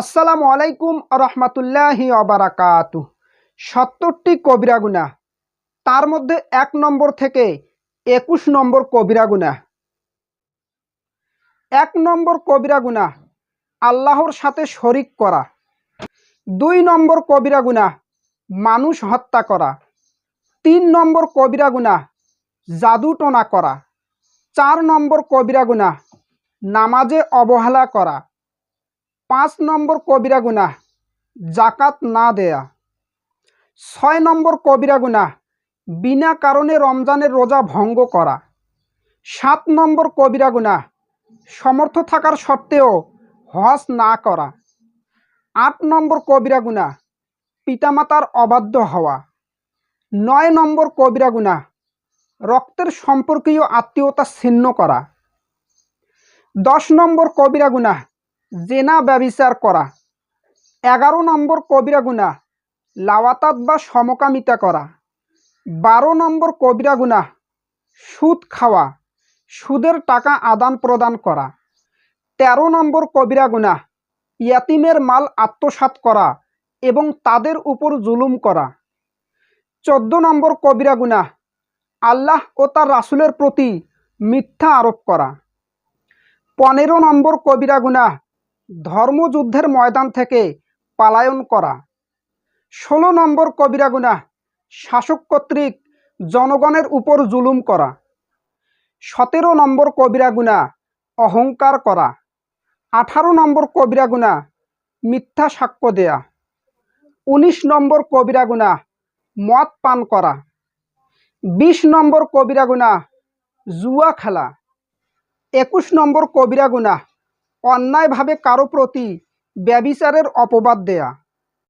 আসসালামু আলাইকুম রহমতুল্লাহি অবারাকাতু সত্তরটি কবিরা গুনাহ, তার মধ্যে এক নম্বর থেকে একুশ নম্বর কবিরা গুনাহ। এক নম্বর কবিরা গুনাহ, আল্লাহর সাথে শরিক করা। দুই নম্বর কবিরা গুনাহ, মানুষ হত্যা করা। তিন নম্বর কবিরা গুনাহ জাদুটোনা করা। চার নম্বর কবিরা গুনাহ, নামাজে অবহেলা করা। পাঁচ নম্বর কবিরা গুনাহ জাকাত না দেয়া। ছয় নম্বর কবিরা গুনাহ বিনা কারণে রমজানের রোজা ভঙ্গ করা। সাত নম্বর কবিরা গুনাহ সমর্থ থাকার সত্ত্বেও হজ না করা। আট নম্বর কবিরা গুনাহ পিতামাতার অবাধ্য হওয়া। নয় নম্বর কবিরা গুনাহ রক্তের সম্পর্কীয় আত্মীয়তা ছিন্ন করা। দশ নম্বর কবিরা গুনাহ জেনা ব্যবিচার করা। এগারো নম্বর কবিরা গুনাহ লাওয়াতাত বা সমকামিতা করা। বারো নম্বর কবিরা গুনাহ সুদ খাওয়া, সুদের টাকা আদান প্রদান করা। তেরো নম্বর কবিরা গুনাহ ইয়াতিমের মাল আত্মসাৎ করা এবং তাদের উপর জুলুম করা। চোদ্দ নম্বর কবিরা গুনাহ আল্লাহ ও তার রাসুলের প্রতি মিথ্যা আরোপ করা। পনেরো নম্বর কবিরা গুনাহ ধর্মযুদ্ধের ময়দান থেকে পালায়ন করা। ষোলো নম্বর কবিরা শাসক কর্তৃক জনগণের উপর জুলুম করা। সতেরো নম্বর কবিরা গুনাহ, অহংকার করা। আঠারো নম্বর কবিরা মিথ্যা সাক্ষ্য দেয়া। উনিশ নম্বর কবিরা গুনাহ, মদ পান করা। বিশ নম্বর কবিরা গুনাহ, জুয়া খেলা। একুশ নম্বর কবিরা গুনাহ অন্যায়ভাবে কারও প্রতি ব্যবিচারের অপবাদ দেয়া।